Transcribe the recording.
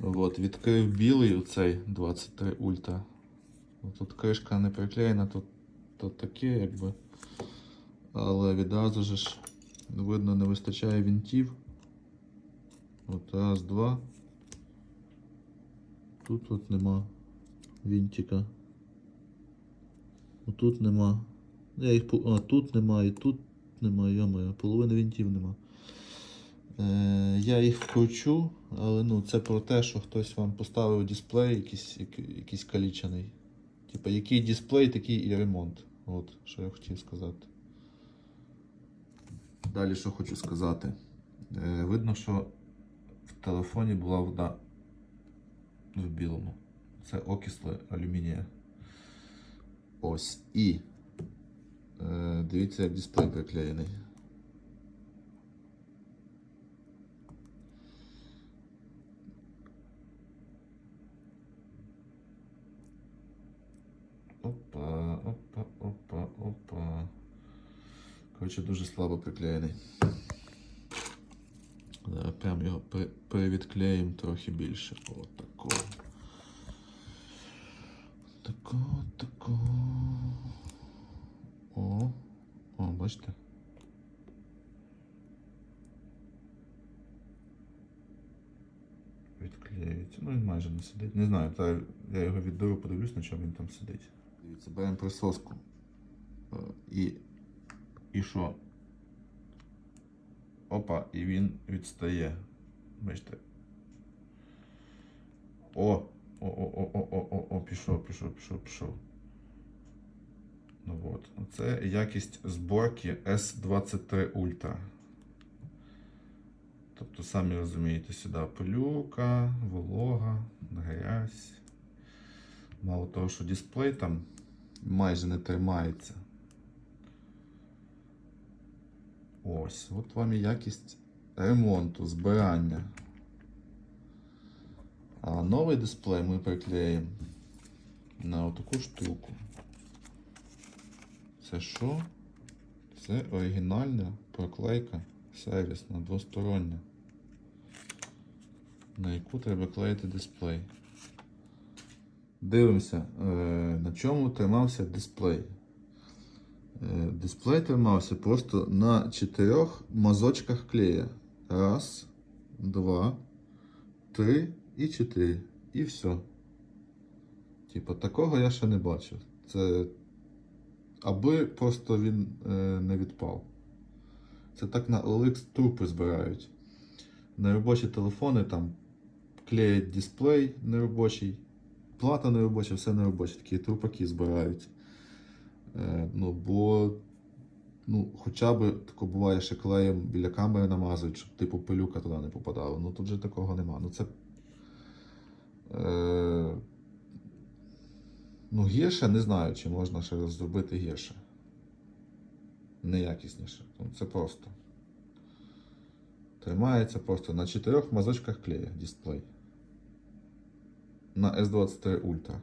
От, відкрив білий оцей 23 Ультра. Тут кришка не приклеєна, тут, тут таке якби. Але відразу ж видно не вистачає вінтів. От раз, два. Тут от нема вінтика. Отут нема. Я їх по- а, тут нема, і тут нема, йомаю, половини вінтів нема. Е, я їх вкручу, але ну, це про те, що хтось вам поставив дисплей якийсь, якийсь калічений. Типа, який дисплей, такий і ремонт. От, що я хотів сказати. Далі що хочу сказати. Е, видно, що в телефоні була вода в білому. Це окисли алюмінія. Ось. І е, дивіться, як дисплей приклеєний. Опа, опа, опа, опа. Коротше, дуже слабо приклеєний. Зараз прям його перевідклеїмо трохи більше. О, такого. Такого, такого. О, о, бачите? Відклеюється. Ну він майже не сидить. Не знаю, та я його віддаю, подивлюсь, на чому він там сидить. Дивіться, беремо присоску. Е, І. І що? Опа, і він відстає. Бачите. О! О, о, о, о, о, о, о, пішов, пішов, пішов, пішов. Ну от. Це якість зборки S23 Ultra. Тобто, самі розумієте, сюди пилюка, волога, грязь. Мало того, що дисплей там майже не тримається. Ось, от вам і якість ремонту, збирання. А новий дисплей ми приклеїмо на отаку штуку. Це що? Це оригінальна проклейка сервісна, двостороння, на яку треба клеїти дисплей. Дивимося, е, на чому тримався дисплей. Е, Дисплей тримався просто на чотирьох мазочках клея. Раз, два, три і чотири. І все. Типа, такого я ще не бачив. Це аби просто він е, не відпав. Це так на OLX трупи збирають. Неробочі телефони там клеять дисплей неробочий, плата неробоча, все неробоче. Такі трупаки збирають. Е, ну, бо ну, хоча б тако буває, що клеєм біля камери намазують, щоб типу пилюка туди не попадала. Ну тут же такого нема. Ну це. Е, ну, гірше не знаю, чи можна ще зробити гірше. Неякісніше. Ну, це просто. Тримається просто на чотирьох мазочках клея дисплей. На S23 Ultra.